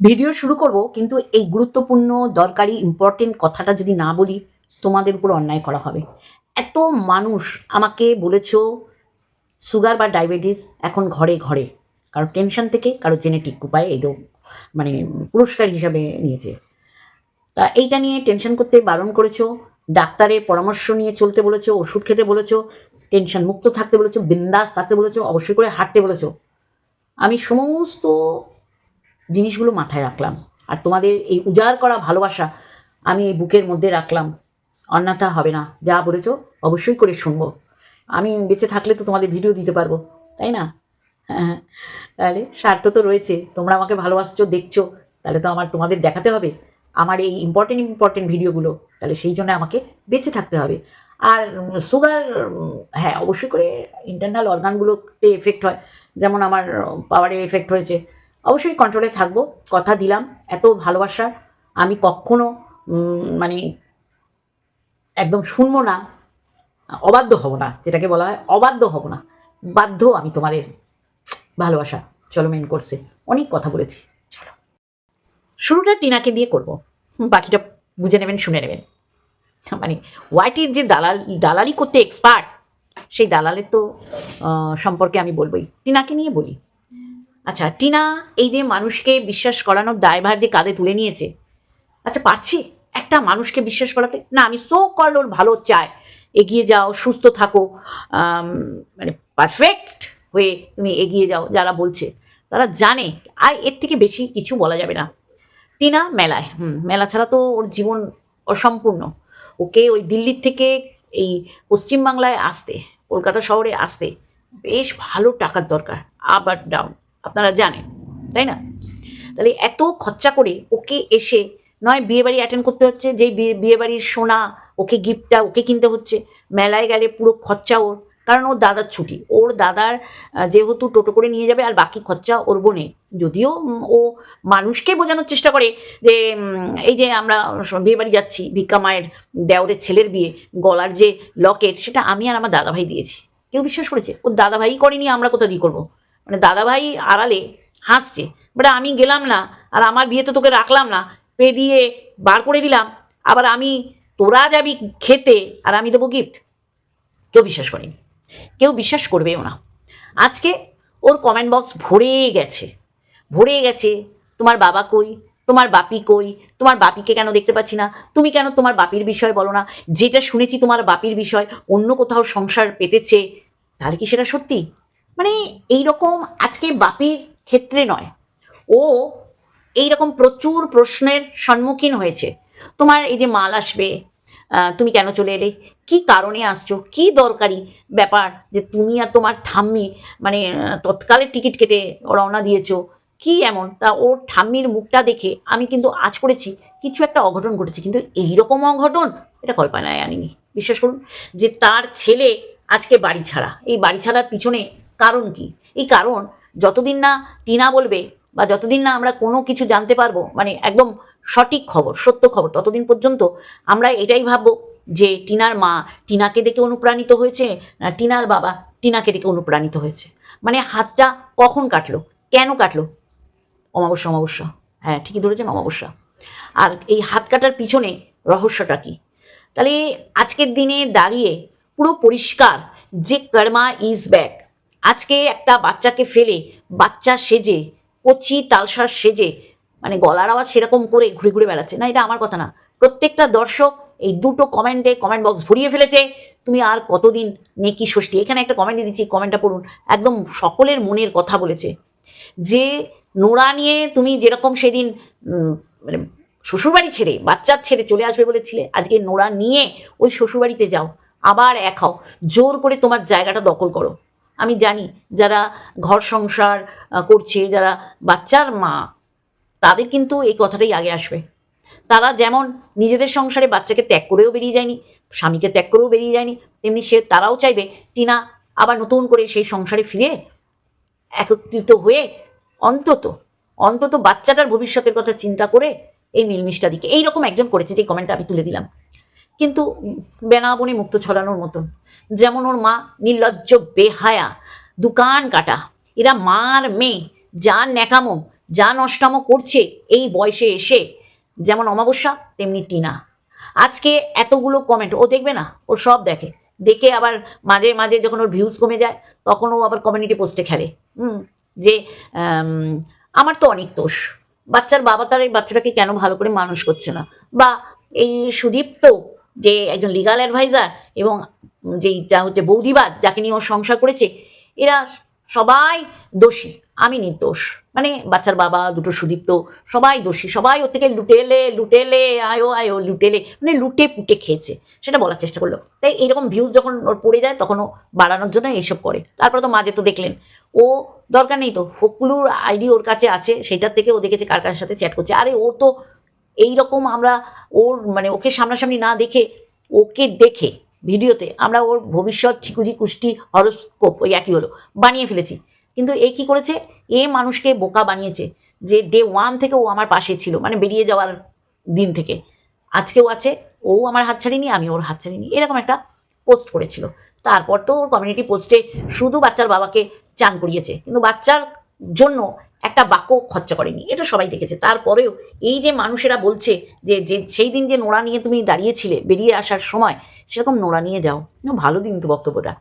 Video শুরু করব, কিন্তু এই গুরুত্বপূর্ণ, দরকারি ইম্পর্টেন্ট কথাটা যদি না বলি, তোমাদের উপর অন্যায় করা হবে। এত মানুষ আমাকে বলেছ সুগার বা ডায়াবেটিস এখন ঘরে ঘরে। কারও টেনশন থেকে, কারও জেনেটিক উপায়ে এই মানে পুরস্কার হিসাবে নিয়েছে। তা এইটা নিয়ে টেনশন করতে বারণ করেছ, ডাক্তারের পরামর্শ নিয়ে চলতে বলেছ, ওষুধ খেতে বলেছ টেনশন মুক্ত থাকতে বলেছ, বিন্দাস থাকতে বলেছ, অবশ্যই করে হাঁটতে বলেছ। আমি সমস্ত জিনিসগুলো মাথায় রাখলাম। আর তোমাদের এই উজাড় করা ভালোবাসা আমি এই বুকের মধ্যে রাখলাম। অন্যথা হবে না। যা বলেছ অবশ্যই করে শুনব। আমি বেঁচে থাকলে তো তোমাদের ভিডিও দিতে পারব, তাই না? হ্যাঁ তাহলে স্বার্থ তো রয়েছে। তোমরা আমাকে ভালোবাসছো, দেখছ, তাহলে তো আমার তোমাদের দেখাতে হবে। আমার এই ইম্পর্টেন্ট ইম্পর্টেন্ট ভিডিওগুলো তাহলে সেই জন্য আমাকে বেঁচে থাকতে হবে। আর সুগার হ্যাঁ অবশ্যই করে ইন্টারনাল অর্গানগুলোতে এফেক্ট হয়। যেমন আমার পাওয়ারে এফেক্ট হয়েছে। অবশ্যই কন্ট্রোলে থাকব, কথা দিলাম, এত ভালোবাসা, আমি কখনো মানে একদম শুনব না, অবাধ্য হব না, যেটাকে বলা হয় অবাধ্য হব না, বাধ্য আমি তোমাদের ভালোবাসা, চলো মেন করছে অনেক কথা বলেছি, চলো। শুরুটা টিনাকে দিয়ে করব, বাকিটা বুঝে নেবেন, শুনে নেবেন। মানে ওয়াইটির যে দালাল, দালালি করতে এক্সপার্ট সেই দালালের তো সম্পর্কে আমি বলবোই, টিনাকে নিয়ে বলি। আচ্ছা টিনা, এই যে মানুষকে বিশ্বাস করানোর দায়ভার যে কাঁধে তুলে নিয়েছে আচ্ছা পারছি একটা মানুষকে বিশ্বাস করাতে? না, আমি সো কল ওর ভালো চাই। এগিয়ে যাও, সুস্থ থাকো মানে পারফেক্ট হয়ে তুমি এগিয়ে যাও, যারা বলছে। তারা জানে, আর এর থেকে বেশি কিছু বলা যাবে না। টিনা, মেলায়, হুম, মেলা ছাড়া তো ওর জীবন অসম্পূর্ণ। ওকে ওই দিল্লির থেকে এই পশ্চিমবাংলায় আসতে, কলকাতা শহরে আসতে, বেশ ভালো টাকার দরকার আপ আর ডাউন আপনারা জানেন, তাই না? তাহলে এত খরচা করে ওকে এসে নয়, বিয়ে বাড়ি অ্যাটেন্ড করতে হচ্ছে, যেই বিয়ে বাড়ির সোনা, ওকে গিফটটা ওকে কিনতে হচ্ছে, মেলায় গেলে পুরো খরচা ওর, কারণ ওর দাদার ছুটি। ওর দাদার যেহেতু টোটো করে নিয়ে যাবে, আর বাকি খরচা ওর বোনে যদিও ও মানুষকে বোঝানোর চেষ্টা করে যে এই যে আমরা বিয়ে বাড়ি যাচ্ছি, ভিক্ষা মায়ের, দেওরের ছেলের বিয়ে, গলার যে লকেট সেটা আমি আর আমার দাদাভাই দিয়েছি। কেউ বিশ্বাস করেছে? ওর দাদাভাই করেনি, আমরা কোথা দিয়ে করব? মানে দাদাভাই আড়ালে হাসছে। বাট আমি গেলাম না, আর আমার বিয়েতে তোকে রাখলাম না। পে দিয়ে বার করে দিলাম। আবার আমি, তোরা যাবি খেতে, আর আমি দেবো গিফট কেউ বিশ্বাস করেনি। কেউ বিশ্বাস করবেও না। আজকে ওর কমেন্ট বক্স ভরে গেছে। ভরে গেছে, তোমার বাবা কই? তোমার বাপি কই? তোমার বাপিকে কেন দেখতে পাচ্ছি না? তুমি কেন তোমার বাপির বিষয় বলো না? যেটা শুনেছি তোমার বাপির বিষয়, অন্য কোথাও সংসার পেতেছে, তাহলে কি সেটা সত্যি? মানে এই রকম আজকে বাপির ক্ষেত্রে নয়। ও এই রকম প্রচুর প্রশ্নের সম্মুখীন হয়েছে। তোমার এই যে মাল আসবে তুমি কেন চলে এলে? কি কারণে আসছো? কি দরকারি ব্যাপার যে তুমি আর তোমার ঠাম্মি মানে তৎকালে টিকিট কেটে রওনা দিয়েছ? কি এমন? তা ওর ঠাম্মির মুখটা দেখে আমি কিন্তু আজ করেছি, কিছু একটা অঘটন ঘটেছে, কিন্তু এইরকম অঘটন এটা কল্পনায় আনিনি। বিশ্বাস করুন যে তার ছেলে আজকে বাড়ি ছাড়া, এই বাড়ি ছাড়ার পিছনে কারণ কি? এই কারণ যতদিন না টিনা বলবে বা যতদিন না আমরা কোনো কিছু জানতে পারব মানে একদম সঠিক খবর, সত্য খবর, ততদিন পর্যন্ত আমরা এটাই ভাববো যে টিনার মা টিনাকে দেখে অনুপ্রাণিত হয়েছে না টিনার বাবা টিনাকে দেখে অনুপ্রাণিত হয়েছে? মানে হাতটা কখন কাটলো? কেন কাটলো? অমাবস্যা অমাবস্যা। হ্যাঁ ঠিকই ধরেছেন, অমাবস্যা। আর এই হাত কাটার পিছনে রহস্যটা কি? তাহলে আজকের দিনে দাঁড়িয়ে পুরো পরিষ্কার যে কর্মা ইজ ব্যাক আজকে একটা বাচ্চাকে ফেলে, বাচ্চা সেজে, কচি তালসার সেজে মানে গলার আওয়াজ সেরকম করে ঘুরে ঘুরে বেড়াচ্ছে। না, এটা আমার কথা না। প্রত্যেকটা দর্শক এই দুটো কমেন্টে কমেন্ট বক্স ভরিয়ে ফেলেছে। তুমি আর কতদিন নেকি ষষ্ঠী? এখানে একটা কমেন্ট দিচ্ছি কমেন্টটা পড়ুন। একদম সকলের মনের কথা বলেছে। যে নোড়া নিয়ে তুমি যেরকম সেদিন মানে শ্বশুরবাড়ি ছেড়ে বাচ্চার ছেড়ে চলে আসবে বলেছিলে, আজকে নোড়া নিয়ে ওই শ্বশুরবাড়িতে যাও, আবার এক হও। জোর করে তোমার জায়গাটা দখল করো। আমি জানি যারা ঘর সংসার করছে, যারা বাচ্চার মা, তাদের কিন্তু এই কথাটাই আগে আসবে। তারা যেমন নিজেদের সংসারে বাচ্চাকে ত্যাগ করেও বেরিয়ে যায়নি, স্বামীকে ত্যাগ করেও বেরিয়ে যায়নি, তেমনি সে তারাও চাইবে টিনা আবার নতুন করে সেই সংসারে ফিরে একত্রিত হয়ে অন্তত অন্তত বাচ্চাটার ভবিষ্যতের কথা চিন্তা করে এই মিলমিশটা দিকে। এইরকম একজন করেছে যে কমেন্টটা আমি তুলে দিলাম। কিন্তু বেনাবনে মুক্ত ছড়ানোর মতন। যেমন ওর মা নির্লজ্জ, বেহায়া, দোকান কাটা। এরা মার মেয়ে যার ন্যাকামো, যা নষ্টামো করছে এই বয়সে এসে। যেমন অমাবস্যা, তেমনি টিনা। আজকে এতগুলো কমেন্ট ও দেখবে না? ও সব দেখে। দেখে আবার মাঝে মাঝে যখন ওর ভিউজ কমে যায়, তখন ও আবার কমিউনিটি পোস্টে খেলে। হুম, যে আমার তো অনেক দোষ। বাচ্চার বাবা তার এই বাচ্চাটাকে কেন ভালো করে মানুষ করছে না? বা এই সুদীপ্ত যে একজন লিগাল অ্যাডভাইজার এবং যেইটা হচ্ছে বৌদিবাদ যাকে নিয়ে ও সংসার করেছে, এরা সবাই দোষী, আমি নির্দোষ। মানে বাচ্চার বাবা, দুটো সুদীপ্ত, সবাই দোষী, সবাই ওর থেকে লুটেলে লুটেলে, আয়ো আয়ো, লুটেলে মানে লুটে পুটে খেয়েছে, সেটা বলার চেষ্টা করল। তাই এইরকম ভিউজ যখন ওর পড়ে যায়, তখন ও বাড়ানোর জন্য এইসব করে। তারপরে তো মাঝে তো দেখলেন, ও দরকার নেই তো, ফকুলুর আইডি ওর কাছে আছে, সেটার থেকে ও দেখেছে কার কার সাথে চ্যাট করছে। আরে ও তো এই রকম আমরা ওর মানে ওকে সামনাসামনি না দেখে, ওকে দেখে ভিডিওতে আমরা ওর ভবিষ্যৎ ঠিকুজি কুষ্টি হরস্কোপ, ওই একই হলো, বানিয়ে ফেলেছি। কিন্তু এ কি করেছে? এ মানুষকে বোকা বানিয়েছে যে ডে ওয়ান থেকে ও আমার পাশে ছিল মানে বেরিয়ে যাওয়ার দিন থেকে। আজকেও আছে, ও আমার হাত ছাড়িনি, আমি ওর হাত ছাড়িনি, এরকম একটা পোস্ট করেছিল। তারপর তো ওর কমিউনিটি পোস্টে শুধু বাচ্চার বাবাকে চান করিয়েছে। কিন্তু বাচ্চার জন্য একটা বাক্য খরচা করেনি, এটা সবাই দেখেছে। তারপরেও এই যে মানুষেরা বলছে যে যে সেই দিন যে নোড়া নিয়ে তুমি দাঁড়িয়েছিলে বেরিয়ে আসার সময়, সেরকম নোড়া নিয়ে যাও। ভালো দিন তো বক্তব্যটা।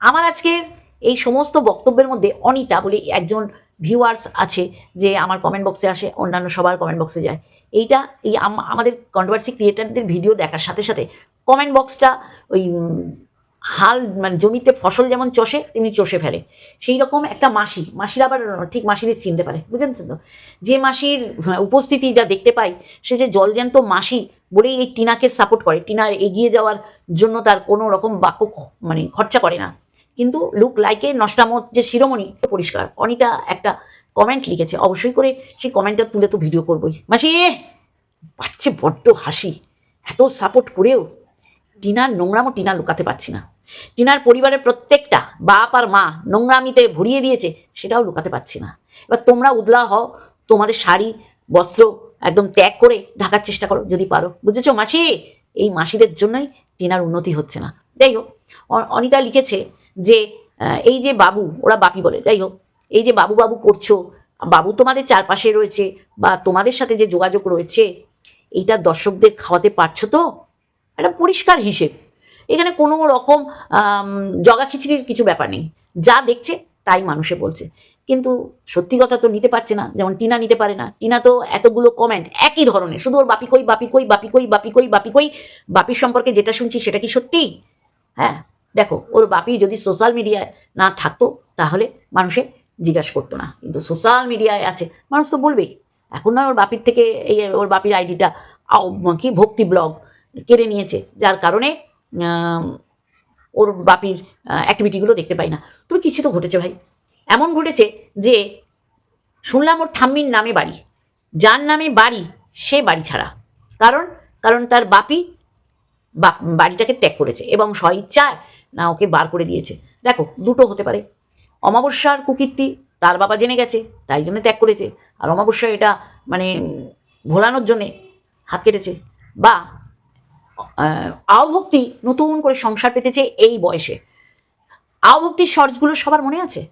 আমার আজকের এই সমস্ত বক্তব্যের মধ্যে অনিতা বলে একজন ভিউয়ার্স আছে যে আমার কমেন্ট বক্সে আসে, অন্যান্য সবার কমেন্ট বক্সে যায়। এইটা এই আম- আমাদের কন্ট্রোভার্সি ক্রিয়েটারদের ভিডিও দেখার সাথে সাথে কমেন্ট বক্সটা ওই হাল মানে জমিতে ফসল যেমন চষে, তেমনি চষে ফেলে। সেই রকম একটা মাসি, মাসির আবার ঠিক মাসিদের চিনতে পারে, বুঝলেন তো? যে মাসির উপস্থিতি যা দেখতে পাই, সে যে জলজ্যান্ত মাসি বলেই এই টিনাকে সাপোর্ট করে। টিনার এগিয়ে যাওয়ার জন্য তার কোনো রকম বাক্য মানে খরচা করে না। কিন্তু লুক লাইকে নষ্টামত যে শিরোমণি, পরিষ্কার। অনিতা একটা কমেন্ট লিখেছে, অবশ্যই করে সেই কমেন্টটা তুলে তো ভিডিও করবোই। মাসি পাচ্ছে বড্ড হাসি। এত সাপোর্ট করেও টিনার নোংরামও টিনা লুকাতে পারছি না। টিনার পরিবারের প্রত্যেকটা বাপ আর মা নোংরামিতে ভরিয়ে দিয়েছে, সেটাও লুকাতে পারছি না। এবার তোমরা উদলা হও, তোমাদের শাড়ি, বস্ত্র একদম ত্যাগ করে ঢাকার চেষ্টা করো, যদি পারো। বুঝেছ মাসি? এই মাসিদের জন্যই টিনার উন্নতি হচ্ছে না। যাই হোক অনিতা লিখেছে যে এই যে বাবু, ওরা বাপি বলে। যাই হোক, এই যে বাবু বাবু করছ, বাবু তোমাদের চারপাশে রয়েছে বা তোমাদের সাথে যে যোগাযোগ রয়েছে, এইটা দর্শকদের খাওয়াতে পারছ তো? একটা পরিষ্কার হিসেব। এখানে কোনো রকম জগা খিচড়ির কিছু ব্যাপার নেই। যা দেখছে, তাই মানুষে বলছে। কিন্তু সত্যি কথা তো নিতে পারছে না। যেমন টিনা নিতে পারে না। টিনা তো এতগুলো কমেন্ট একই ধরনের। শুধু ওর বাপি কই বাপি কই বাপি কই বাপি কই বাপি কই, বাপির সম্পর্কে যেটা শুনছি সেটা কি সত্যি? হ্যাঁ দেখো, ওর বাপি যদি সোশ্যাল মিডিয়ায় না থাকতো, তাহলে মানুষে জিজ্ঞাসা করতো না। কিন্তু সোশ্যাল মিডিয়ায় আছে। মানুষ তো বলবেই। এখন নয় ওর বাপির থেকে এই ওর বাপির আইডিটা কি ভক্তি ব্লগ কেড়ে নিয়েছে, যার কারণে ওর বাপির অ্যাক্টিভিটিগুলো দেখতে পাই না। তবে কিছু তো ঘটেছে ভাই। এমন ঘটেছে যে, শুনলাম ওর ঠাম্মির নামে বাড়ি। যার নামে বাড়ি, সে বাড়ি ছাড়া। কারণ কারণ তার বাপি বাড়িটাকে ত্যাগ করেছে এবং স্বইচ্ছায় না ওকে বার করে দিয়েছে। দেখো, দুটো হতে পারে। অমাবস্যার কুকীর্তি তার বাবা জেনে গেছে, তাই জন্য ত্যাগ করেছে। আর অমাবস্যা এটা মানে ভোলানোর জন্যে হাত কেটেছে। বা আহ, আওভক্তি নতুন করে সংসার পেতেছে এই বয়সে। আওভক্তির শর্টসগুলো সবার মনে আছে?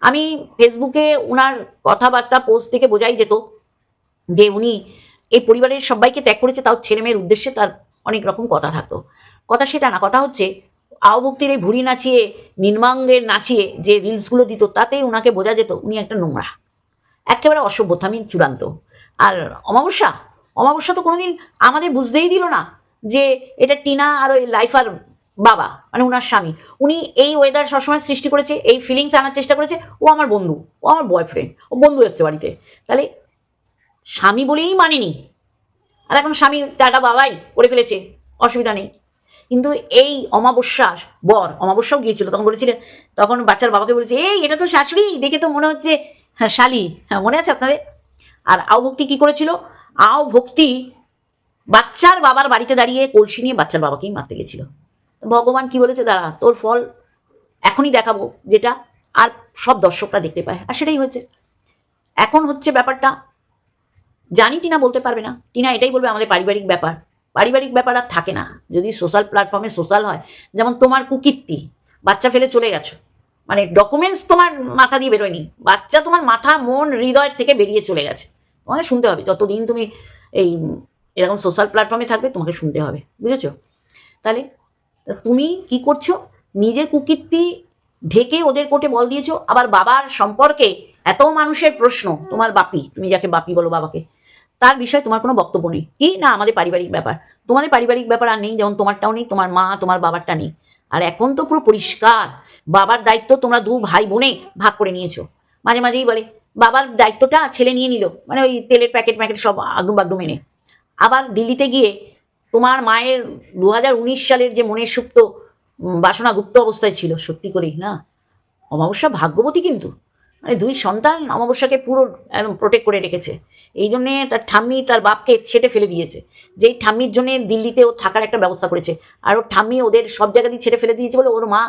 আমি ফেসবুকে ওনার কথাবার্তা পোস্ট থেকে বোঝাই যেত যে উনি এই পরিবারের সবাইকে ত্যাগ করেছে তাও ছেলে মেয়ের উদ্দেশ্যে তার অনেক রকম কথা থাকতো। কথা সেটা না কথা হচ্ছে আওভক্তির এই ভুড়ি নাচিয়ে নির্মাঙ্গের নাচিয়ে যে রিলসগুলো দিত তাতেই ওনাকে বোঝা যেত উনি একটা নোংরা। একেবারে অসভ্যতামি চূড়ান্ত। আর অমাবস্যা অমাবস্যা তো কোনোদিন আমাদের বুঝতেই দিল না যে এটা টিনা আর ওই লাইফার বাবা মানে ওনার স্বামী। উনি এই ওয়েদার সবসময় সৃষ্টি করেছে, এই ফিলিংস আনার চেষ্টা করেছে। ও আমার বন্ধু, ও আমার বয়ফ্রেন্ড ও বন্ধু এসছে বাড়িতে। তাহলে স্বামী বলেই মানেনি। আর এখন স্বামী, টাটা বাবাই করে ফেলেছে, অসুবিধা নেই। কিন্তু এই অমাবস্যার বর অমাবস্যাও গিয়েছিল, তখন বলেছিলেন তখন বাচ্চার বাবাকে বলেছে, এই, এটা তো শাশুড়ি, দেখে তো মনে হচ্ছে হ্যাঁ শালি হ্যাঁ মনে আছে আপনাদের? আর আও ভক্তি কি করেছিল? আও ভক্তি বাচ্চার বাবার বাড়িতে দাঁড়িয়ে কলসি নিয়ে বাচ্চার বাবাকেই মারতে গেছিল। ভগবান কি বলেছে? দাঁড়া, তোর ফল এখনই দেখাবো যেটা আর সব দর্শকরা দেখতে পায়। আর সেটাই হয়েছে। এখন হচ্ছে ব্যাপারটা, জানি টিনা বলতে পারবে না। টিনা এটাই বলবে, আমাদের পারিবারিক ব্যাপার। পারিবারিক ব্যাপার আর থাকে না। যদি সোশ্যাল প্ল্যাটফর্মে সোশ্যাল হয়, যেমন তোমার কুকীর্তি, বাচ্চা ফেলে চলে গেছো। মানে ডকুমেন্টস তোমার মাথা দিয়ে বেরোয়নি। বাচ্চা তোমার মাথা, মন, হৃদয় থেকে বেরিয়ে চলে গেছে। তোমাকে শুনতে হবে, যতদিন তুমি এই এরকম সোশ্যাল প্ল্যাটফর্মে থাকবে, তোমাকে শুনতে হবে, বুঝেছ? তাহলে তুমি কি করছ? নিজের কুকীর্তি ঢেকে ওদের কোর্টে বল দিয়েছ, আবার বাবার সম্পর্কে এত মানুষের প্রশ্ন, তোমার বাপি, তুমি যাকে বাপি বলো বাবাকে, তার বিষয়ে তোমার কোনো বক্তব্য নেই। কি? না, আমাদের পারিবারিক ব্যাপার। তোমাদের পারিবারিক ব্যাপার আর নেই, যেমন তোমারটাও নেই, তোমার মা, তোমার বাবারটা নেই। আর এখন তো পুরো পরিষ্কার, বাবার দায়িত্ব তোমরা দু ভাই বোনে ভাগ করে নিয়েছো। মাঝে মাঝেই বলে, বাবার দায়িত্বটা ছেলে নিয়ে নিল। মানে ওই তেলের প্যাকেট প্যাকেট সব আগডুম বাগডুম এনে আবার দিল্লিতে গিয়ে তোমার মায়ের দু হাজার উনিশ সালের যে মনের সুপ্ত বাসনা গুপ্ত অবস্থায় ছিল, সত্যি করেই না? অমাবস্যা ভাগ্যবতী কিন্তু। মানে দুই সন্তান অমাবস্যাকে পুরো একদম প্রোটেক্ট করে রেখেছে। এই জন্যে তার ঠাম্মি তার বাপকে ছেটে ফেলে দিয়েছে। যেই ঠাম্মির জন্যে দিল্লিতে ও থাকার একটা ব্যবস্থা করেছে। আর ওর ঠাম্মি ওদের সব জায়গা দিয়ে ছেড়ে ফেলে দিয়েছে বলে ওর মা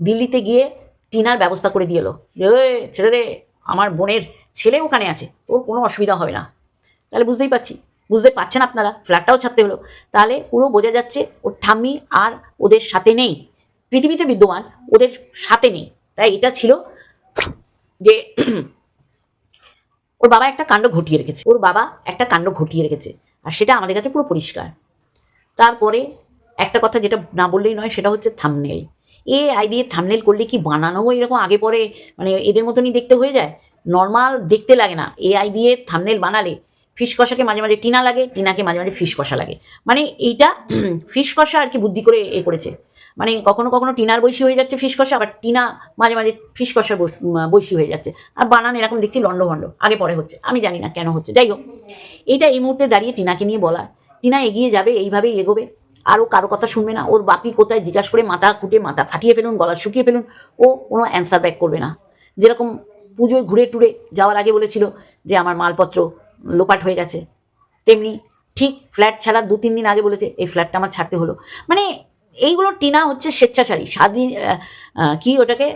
দিল্লিতে গিয়ে টিনার ব্যবস্থা করে দিয়ে এলো। যে ছেড়ে রে আমার বোনের ছেলে ওখানে আছে। ওর কোনো অসুবিধা হবে না। তাহলে বুঝতেই পারছি। বুঝতে পারছেন আপনারা? ফ্ল্যাটটাও ছাড়তে হলো। তাহলে পুরো বোঝা যাচ্ছে ওর ঠাম্মি আর ওদের সাথে নেই। পৃথিবীতে বিদ্যমান, ওদের সাথে নেই। তাই এটা ছিল যে ওর বাবা একটা কাণ্ড ঘটিয়ে রেখেছে। ওর বাবা একটা কাণ্ড ঘটিয়ে রেখেছে। আর সেটা আমাদের কাছে পুরো পরিষ্কার। তারপরে একটা কথা যেটা না বললেই নয়, সেটা হচ্ছে থামনেল এ আই দিয়ে থামনেল করলে কি বানানোও এরকম আগে পরে মানে এদের মতনই দেখতে হয়ে যায়? নর্মাল দেখতে লাগে না। এ আই দিয়ে থামনেল বানালে ফিস কষাকে মাঝে মাঝে টিনা লাগে, টিনাকে মাঝে মাঝে ফিস কষা লাগে। মানে এইটা ফিস কষা আর কি বুদ্ধি করে এ করেছে। মানে কখনো কখনো টিনার বৈশী হয়ে যাচ্ছে ফিস কষা, আবার টিনা মাঝে মাঝে ফিস কষার বৈশী হয়ে যাচ্ছে। আর বানান এরকম দেখছি লন্ডভন্ড আগে পরে হচ্ছে, আমি জানি না কেন হচ্ছে। যাই হোক এইটা এই মুহূর্তে দাঁড়িয়ে টিনাকে নিয়ে বলা। টিনা এগিয়ে যাবে, এইভাবেই এগোবে। আরও কারও কথা শুনবে না, ওর বাপি কোথায় জিজ্ঞাসা করে মাথা কুটে মাথা ফাটিয়ে ফেলুন, গলা শুকিয়ে ফেলুন, ও কোনো অ্যান্সার ব্যাক করবে না। যেরকম পুজোয় ঘুরে টুরে যাওয়ার আগে বলেছিল যে, আমার মালপত্র লোপাট হয়ে গেছে। তেমনি ঠিক ফ্ল্যাট ছাড়ার দু, তিন দিন আগে বলেছে, এই ফ্ল্যাটটা আমার ছাড়তে হলো। মানে এইগুলো টিনা হচ্ছে স্বেচ্ছাচারী, স্বাধীন কি ওটাকে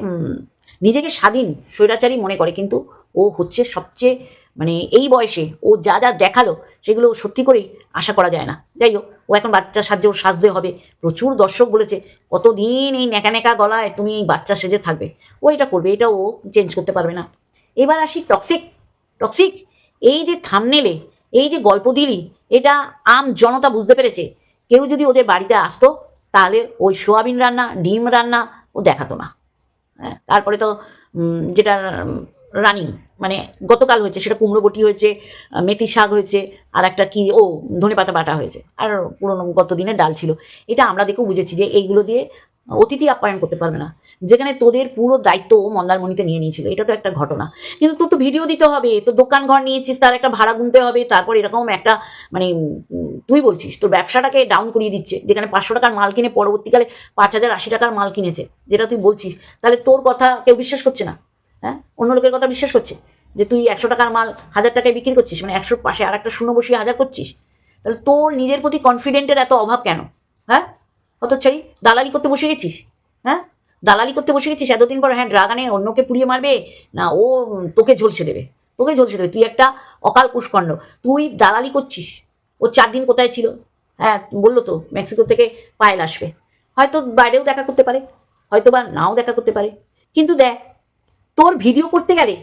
নিজেকে স্বাধীন স্বৈরাচারী মনে করে। কিন্তু ও হচ্ছে সবচেয়ে মানে এই বয়সে ও যা যা দেখাল, সেগুলো সত্যি করেই আশা করা যায় না। যাই হোক, ও এখন বাচ্চা সাজে ও সাজতে হবে। প্রচুর দর্শক বলেছে, কতদিন এই ন্যাকা ন্যাকা গলায় তুমি এই বাচ্চা সেজে থাকবে? ও এটা করবে, এটা ও চেঞ্জ করতে পারবে না। এবার আসি টক্সিক টক্সিক এই যে থামনেলে এই যে গল্প দিলি, এটা আম জনতা বুঝতে পেরেছে। কেউ যদি ওদের বাড়িতে আসতো, তাহলে ওই সোয়াবিন রান্না, ডিম রান্না ও দেখাতো না। হ্যাঁ তারপরে তো যেটা রানিং মানে গতকাল হয়েছে, সেটা কুমড়ো বটি হয়েছে, মেথি শাক হয়েছে, আর একটা কি, ও ধনে পাতা বাটা হয়েছে। আর পুরোনো গত দিনের ডাল ছিল। এটা আমরা দেখেও বুঝেছি যে এইগুলো দিয়ে অতিথি আপ্যায়ন করতে পারবে না। যেখানে তোদের পুরো দায়িত্ব মন্দারমণিতে নিয়ে নিয়েছিল। এটা তো একটা ঘটনা। কিন্তু তোর তো ভিডিও দিতে হবে তো দোকান ঘর নিয়েছিস, তার একটা ভাড়া গুনতে হবে, তারপর এরকম একটা মানে তুই বলছিস, তোর ব্যবসাটাকে ডাউন করিয়ে দিচ্ছে, যেখানে পাঁচশো টাকার মাল কিনে পরবর্তীকালে পাঁচ হাজার আশি টাকার মাল কিনেছে, যেটা তুই বলছিস, তাহলে তোর কথা কেউ বিশ্বাস করছে না। হ্যাঁ? অন্য লোকের কথা বিশ্বাস করছে যে তুই একশো টাকার মাল হাজার টাকায় বিক্রি করছিস মানে একশোর পাশে আর একটা শূন্য বসিয়ে হাজার করছিস? তাহলে তোর নিজের প্রতি কনফিডেন্টের এত অভাব কেন? হ্যাঁ? চাই দালালি করতে বসে গেছিস? হ্যাঁ? দালালি করতে বসে গেছিস? এতদিন পর হ্যাঁ ড্রাগানে অন্যকে পুড়িয়ে মারবে? না, ও তোকে ঝলসে দেবে। তোকে ঝলসে দেবে। তুই একটা অকাল কুষ্কণ্ড। তুই দালালি করছিস? ও চার দিন কোথায় ছিল? হ্যাঁ বলল তো, মেক্সিকো থেকে পায়েল আসবে। হয়তো বাইরেও দেখা করতে পারে। হয়তো বা নাও দেখা করতে পারে। কিন্তু দেখ, তোর ভিডিও করতে গেলে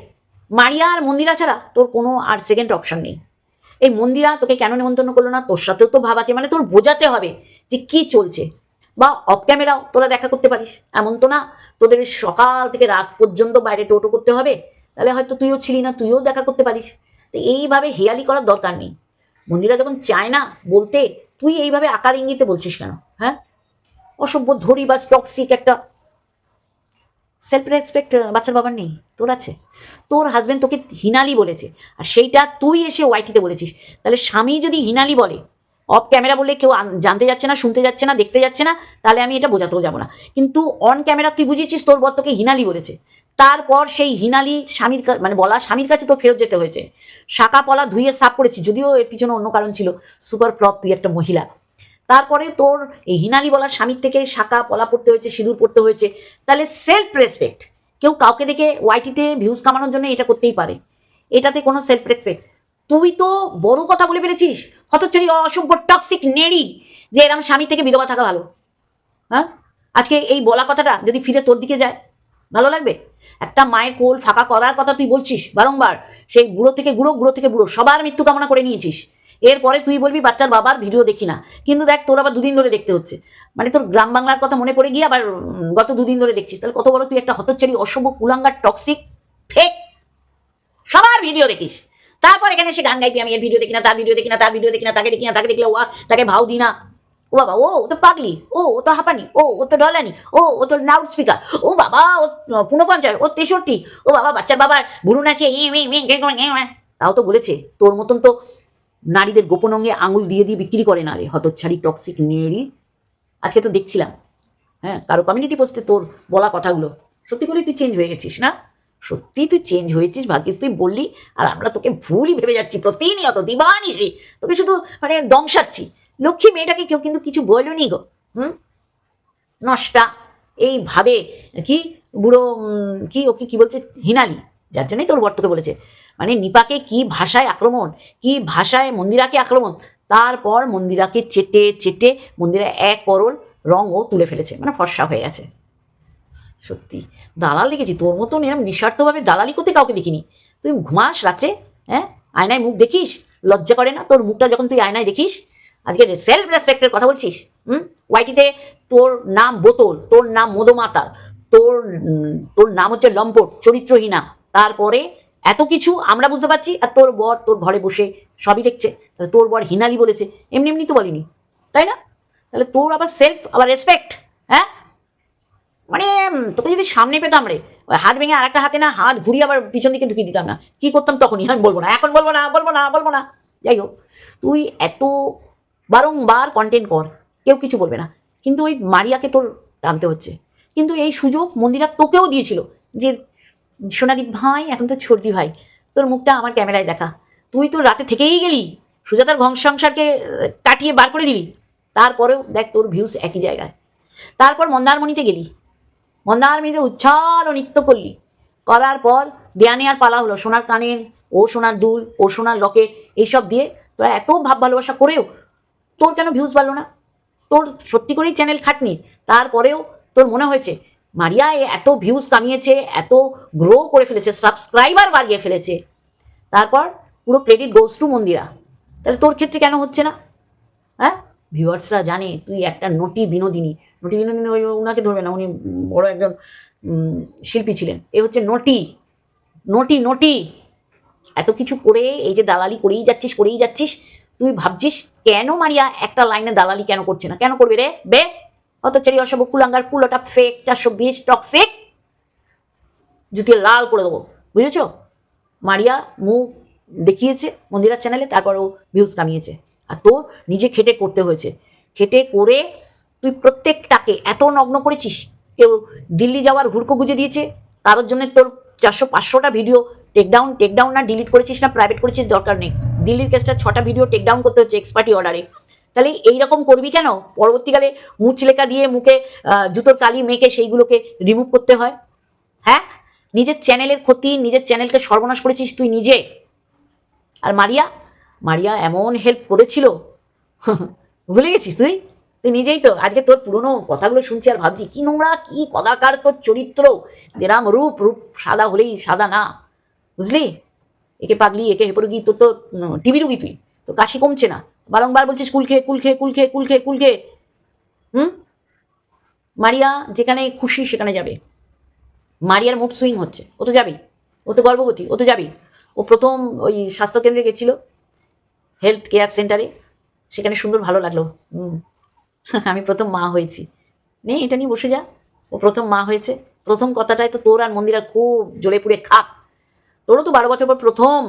মারিয়া আর মন্দিরা ছাড়া তোর কোনো আর সেকেন্ড অপশন নেই। এই মন্দিরা তোকে কেন নেমন্তন্ন করল না? তোর সাথেও তো ভাব আছে। মানে তোর বোঝাতে হবে যে কি চলছে। বা অফ ক্যামেরাও তোরা দেখা করতে পারিস। এমন তো না, তোদের সকাল থেকে রাত পর্যন্ত বাইরে টোটো করতে হবে, তাহলে হয়তো তুইও ছিলি না, তুইও দেখা করতে পারিস। তো এইভাবে হেয়ালি করার দরকার নেই। মন্দিরা যখন চায় না বলতে, তুই এইভাবে আকার ইঙ্গিতে বলছিস কেন? হ্যাঁ? অসভ্য ধরি বা টক্সিক একটা সেলফ রেসপেক্ট বাচ্চার বাবার নেই, তোর আছে। তোর হাজবেন্ড তোকে হিনালি বলেছে, আর সেইটা তুই এসে ওয়াইটিতে বলেছিস। তাহলে স্বামী যদি হিনালি বলে অফ ক্যামেরা বলে কেউ জানতে যাচ্ছে না, শুনতে যাচ্ছে না, দেখতে যাচ্ছে না, তাহলে আমি এটা বোঝাতেও যাব না। কিন্তু অন ক্যামেরা তুই বুঝিয়েছিস তোর বর তোকে হিনালি বলেছে। তারপর সেই হিনালি স্বামীর মানে বলা স্বামীর কাছে তো ফেরত যেতে হয়েছে। শাখা পলা ধুয়ে সাফ করেছি, যদিও এর পিছনে অন্য কারণ ছিল সুপার ফ্লপ তুই একটা মহিলা। তারপরে তোর এই হিনালি বলার স্বামীর থেকে শাখা পলা পড়তে হয়েছে, সিঁদুর পড়তে হয়েছে, তাহলে সেলফ রেসপেক্ট কেউ কাউকে দেখে ওয়াইটিতে ভিউজ কামানোর জন্য এটা করতেই পারে। এটাতে কোনো সেলফ রেসপেক্ট তুই তো বড় কথা বলে ফেলেছিস। হতচ্ছাড়ি, অসভ্য টক্সিক নেড়ি যে এরম স্বামী থেকে বিধবা থাকা ভালো। হ্যাঁ? আজকে এই বলা কথাটা যদি ফিরে তোর দিকে যায়, ভালো লাগবে? একটা মায়ের কোল ফাঁকা করার কথা তুই বলছিস বারংবার। সেই বুড়ো থেকে বুড়ো বুড়ো থেকে বুড়ো, সবার মৃত্যু কামনা করে নিয়েছিস। এরপরে তুই বলবি, বাচ্চার বাবার ভিডিও দেখি না। কিন্তু দেখ, তোর আবার দুদিন ধরে দেখতে হচ্ছে। মানে তোর গ্রাম বাংলার কথা মনে পড়ে গিয়ে আবার গত দুদিন ধরে দেখছিস। তাহলে কত বড় তুই একটা হতচ্চারি অশুভ কুলাঙ্গার টক্সিক ফেক সবার ভিডিও দেখিস। তারপর এখানে সে গান গাইবি, আমি এর ভিডিও দেখি না, তার ভিডিও দেখি না, তার ভিডিও দেখি না, তাকে দেখি না, তাকে দেখলে ও তাকে ভাও দি না। ও বাবা, ও তো পাগলি, ও ও তো হাঁপানি, ও ও তো ডলানি, ও ও তো লাউড স্পিকার ও বাবা, ও পুনপঞ্চাশ ও তেষট্টি, ও বাবা, বাচ্চার বাবার বুড়ুন আছে। তাও তো বলেছে, তোর মতন তো নারীদের গোপন অঙ্গে আঙুল দিয়ে দিয়ে বিক্রি করে না রে, হতচ্ছাড়ি টক্সিক নেড়ি। আজকে তো দেখছিলাম হ্যাঁ কারও কমিউনিটি পোস্টে তোর বলা কথাগুলো। সত্যি করে তুই চেঞ্জ হয়ে গেছিস, না? সত্যি তুই চেঞ্জ হয়েছিস ভাগ্যিস, তুই বললি, আর আমরা তোকে ভুলই ভেবে যাচ্ছি, প্রতিনিয়ত দিবানিসি তোকে শুধু মানে দংশাচ্ছি। লক্ষ্মী মেয়েটাকে কেউ কিন্তু কিছু বলনি গো, হুম? নষ্টা, এইভাবে, কি, বুড়ো কি, ওকে কি বলছে? হিনালি, যার জন্যই তোর বর তোকে বলেছে। মানে নিপাকে কি ভাষায় আক্রমণ, কি ভাষায় মন্দিরাকে আক্রমণ, তারপর মন্দিরাকে চেটে চেটে মন্দিরা এক পরল রঙও তুলে ফেলেছে মানে ফর্সা হয়ে গেছে। সত্যি। দালাল দেখেছি তোর মতন এরকম নিঃস্বার্থভাবে দালালি করতে কাউকে দেখিনি। তুই ঘুমাস রাত্রে হ্যাঁ? আয়নায় মুখ দেখিস, লজ্জা করে না? তোর মুখটা যখন তুই আয়নায় দেখিস, আজকে সেলফ রেসপেক্টের কথা বলছিস, হুম? ওয়াইটিতে তোর নাম বোতল, তোর নাম মদমাতাল তোর তোর নাম হচ্ছে লম্পট, চরিত্রহীনা। তারপরে এত কিছু আমরা বুঝতে পারছি, আর তোর বর তোর ঘরে বসে সবই দেখছে। তাহলে তোর বর হিনালি বলেছে, এমনি এমনি তো বলিনি, তাই না? তাহলে তোর আবার সেলফ আবার রেসপেক্ট হ্যাঁ? মানে তোকে যদি সামনে পেতাম রে হাত ভেঙে আরেকটা হাতে না, হাত ঘুরিয়ে আবার পিছন দিকে ঢুকিয়ে দিতাম না। কি করতাম তখনই, আমি বলব না, এখন বলব না বলব না বলব না। যাই হোক, তুই এত বারংবার কন্টেন্ট কর, কেউ কিছু বলবে না। কিন্তু ওই মারিয়াকে তোর টানতে হচ্ছে। কিন্তু এই সুযোগ মন্দিরা তোকেও দিয়েছিল যে, সোনাদীপ ভাই, এখন তো ছর্দি ভাই, তোর মুখটা আমার ক্যামেরায় দেখা। তুই তো রাতে থেকেই গেলি, সুজাতার ঘং সংসারকে, কাটিয়ে বার করে দিলি। তারপরেও দেখ তোর ভিউজ একই জায়গায়। তারপর মন্দারমণিতে গেলি। মন্দারমণিতে উচ্ছ্বাল নৃত্য করলি করার পর দেয়া নেওয়ার পালা হলো, সোনার কানের ও সোনার দুল ও সোনার লকেট, এইসব দিয়ে তোরা এত ভাব ভালোবাসা করেও তোর কেন ভিউজ বাড়লো না? তোর সত্যি করেই চ্যানেল খাটনি। তারপরেও তোর মনে হয়েছে মারিয়া এত ভিউজ কামিয়েছে, এত গ্রো করে ফেলেছে সাবস্ক্রাইবার বাড়িয়ে ফেলেছে। তারপর পুরো ক্রেডিট গোস টু মন্দিরা। তাহলে তোর ক্ষেত্রে কেন হচ্ছে না? হ্যাঁ? ভিউয়ার্সরা জানে, তুই একটা নটি বিনোদিনী। নটি বিনোদিনী ওই ওনাকে ধরবে না, উনি বড় একজন শিল্পী ছিলেন। এ হচ্ছে নটি নটি নটি। এত কিছু করে এই যে দালালি করেই যাচ্ছিস করেই যাচ্ছিস, তুই ভাবছিস কেন মারিয়া একটা লাইনে দালালি কেন করছে না? কেন করবে রে? বে অত চেরি অসব কুলাঙ্গার, কুলোটা ফেক চারশো বিশ টক্সিক জুতি লাল করে দেবো, বুঝেছ? মারিয়া মুখ দেখিয়েছে মন্দিরার চ্যানেলে তারপর ও ভিউজ কামিয়েছে। আর তোর নিজে খেটে করতে হয়েছে। খেটে করে তুই প্রত্যেকটাকে এত নগ্ন করেছিস, কেউ দিল্লি যাওয়ার হুড়কো গুজে দিয়েছে, কারোর জন্য তোর চারশো পাঁচশোটা ভিডিও টেকডাউন টেকডাউন না ডিলিট করেছিস না প্রাইভেট করেছিস দরকার নেই। দিল্লির কেসটা ছটা ভিডিও টেকডাউন করতে হচ্ছে এক্সপার্টি অর্ডারে তাহলে এইরকম করবি কেন? পরবর্তীকালে মুচলেকা দিয়ে মুখে জুতোর কালি মেখে সেইগুলোকে রিমুভ করতে হয়। হ্যাঁ? নিজের চ্যানেলের ক্ষতি, নিজের চ্যানেলকে সর্বনাশ করেছিস তুই নিজে। আর মারিয়া মারিয়া এমন হেল্প করেছিল? ভুলে গেছিস তুই? তুই নিজেই তো, আজকে তোর পুরনো কথাগুলো শুনছি আর ভাবছি, কি নোংরা, কি কদাকার তোর চরিত্র? যেরাম রূপ রূপ সাদা হলেই সাদা না, বুঝলি? একে পাগলি, একে হেপরুগি, তোর তো টিভি রুগী তুই তো কাশি কমছে না। বারংবার বলছিস, কুল খেয়ে কুল খেয়ে কুল খেয়ে কুল খেয়ে কুল খেয়ে। হুম? মারিয়া যেখানে খুশি সেখানে যাবে। মারিয়ার মুড সুইং হচ্ছে, ও তো যাবেই, ও তো গর্ভবতী, ও তো যাবেই। ও প্রথম ওই স্বাস্থ্যকেন্দ্রে গেছিল হেলথ কেয়ার সেন্টারে সেখানে সুন্দর ভালো লাগল। আমি প্রথম মা হয়েছি। নে, এটা নিয়ে বসে যা। ও প্রথম মা হয়েছে। প্রথম কথাটাই তো তোর আর মন্দিরা খুব জ্বলে পুড়ে খাক তোরও তো বারো বছর পর প্রথম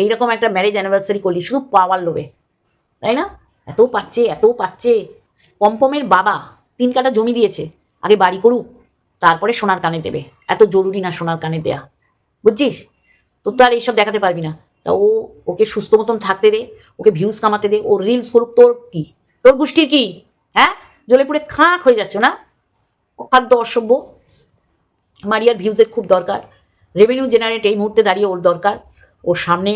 এইরকম একটা ম্যারেজ অ্যানিভার্সারি করলি, শুধু পাওয়ার লোভে। তাই না? এত পাচ্ছে এত পাচ্ছে। পম্পমের বাবা তিন কাটা জমি দিয়েছে। আগে বাড়ি করুক, তারপরে সোনার কানে দেবে। এত জরুরি না সোনার কানে দেয়া। বুঝছিস? তোর তো আর এইসব দেখাতে পারবি না। তা ও ওকে সুস্থ মতন থাকতে দে, ওকে ভিউজ কামাতে দে, ও রিলস করুক, তোর কি? তোর গোষ্ঠীর কি? হ্যাঁ? জলে পুড়ে খাঁক হয়ে যাচ্ছে না? অখাদ্য অসভ্য। মারিয়ার ভিউজের খুব দরকার। রেভিনিউ জেনারেট এই মুহূর্তে দাঁড়িয়ে ওর দরকার। ওর সামনে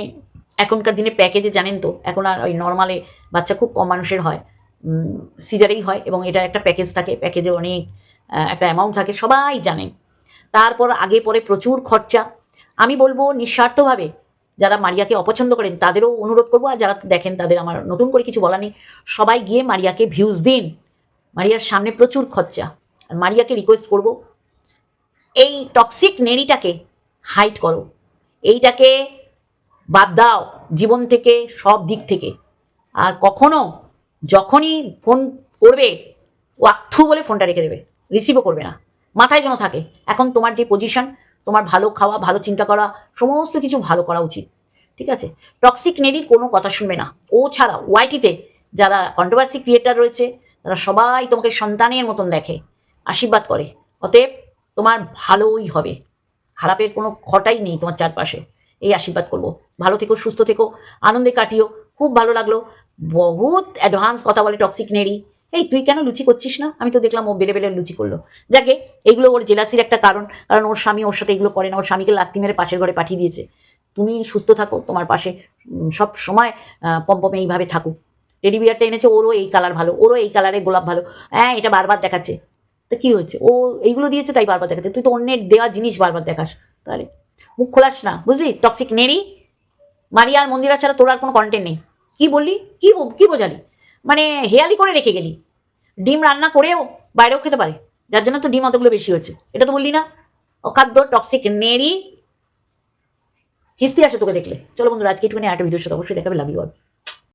এখনকার দিনে প্যাকেজে জানেন তো, এখন আর ওই নর্মালে বাচ্চা খুব কম মানুষের হয়। সিজারেই হয় এবং এটা একটা প্যাকেজ থাকে। প্যাকেজে অনেক একটা অ্যামাউন্ট থাকে, সবাই জানেন। তারপর আগে পরে প্রচুর খরচা। আমি বলব নিঃস্বার্থভাবে যারা মারিয়াকে অপছন্দ করেন, তাদেরও অনুরোধ করব, আর যারা দেখেন তাদের আমার নতুন করে কিছু বলা নেই, সবাই গিয়ে মারিয়াকে ভিউজ দিন। মারিয়ার সামনে প্রচুর খরচা। আর মারিয়াকে রিকোয়েস্ট করব, এই টক্সিক নেড়িটাকে হাইট করো। এইটাকে বাদ দাও জীবন থেকে, সব দিক থেকে। আর কখনো যখনই ফোন করবে ও আক্ষু বলে ফোনটা রেখে দেবে। রিসিভও করবে না। মাথায় যেন থাকে। এখন তোমার যে পজিশন তোমার ভালো খাওয়া, ভালো চিন্তা করা, সমস্ত কিছু ভালো করা উচিত। ঠিক আছে? টক্সিক নেডির কোনো কথা শুনবে না। ও ছাড়া ওয়াইটিতে যারা কন্ট্রোভার্সি ক্রিয়েটার রয়েছে, তারা সবাই তোমাকে সন্তানের মতন দেখে, আশীর্বাদ করে। অতএব তোমার ভালোই হবে। খারাপের কোনো খটাই নেই তোমার চারপাশে। এই আশীর্বাদ করব। ভালো থেকো, সুস্থ থেকো, আনন্দে কাটিও। খুব ভালো লাগল। বহুত অ্যাডভান্স কথা বলে টক্সিক নেড়ি এই, তুই কেন লুচি করছিস না? আমি তো দেখলাম ও বেলে বেলে লুচি করল। যাকে এগুলো ওর জেলাসির একটা কারণ কারণ ওর স্বামী ওর সাথে এগুলো করে না, ওর স্বামীকে লাত্তি মেরে পাশের ঘরে পাঠিয়ে দিয়েছে। তুমি সুস্থ থাকো, তোমার পাশে সব সময় পম্পমে এইভাবে থাকুক। টেডি বিয়ারটা এনেছে, ওরও এই কালার ভালো, ওরও এই কালারের গোলাপ ভালো। হ্যাঁ এটা বারবার দেখাচ্ছে। তো কী হয়েছে? ও এইগুলো দিয়েছে, তাই বারবার দেখাচ্ছে। তুই তো অন্যের দেওয়া জিনিস বারবার দেখাস। তাহলে মুখ খোলাস না, বুঝলি? টক্সিক নেড়ি। মারিয়া আর মন্দিরা ছাড়া তোর আর কোনো কন্টেন্ট নেই। কি বললি? কি কি বোঝালি? মানে হেয়ালি করে রেখে গেলি। ডিম রান্না করেও বাইরেও খেতে পারে। যার জন্য তো ডিম অতগুলো বেশি হচ্ছে এটা তো বললি না? অখাদ্য টক্সিক নেড়ি। কিস্তি আছে তোকে দেখলে। চলো বন্ধুরা, আজকে একটুখানি আটটা ভিডিওর সাথে অবশ্যই দেখাবে। Love you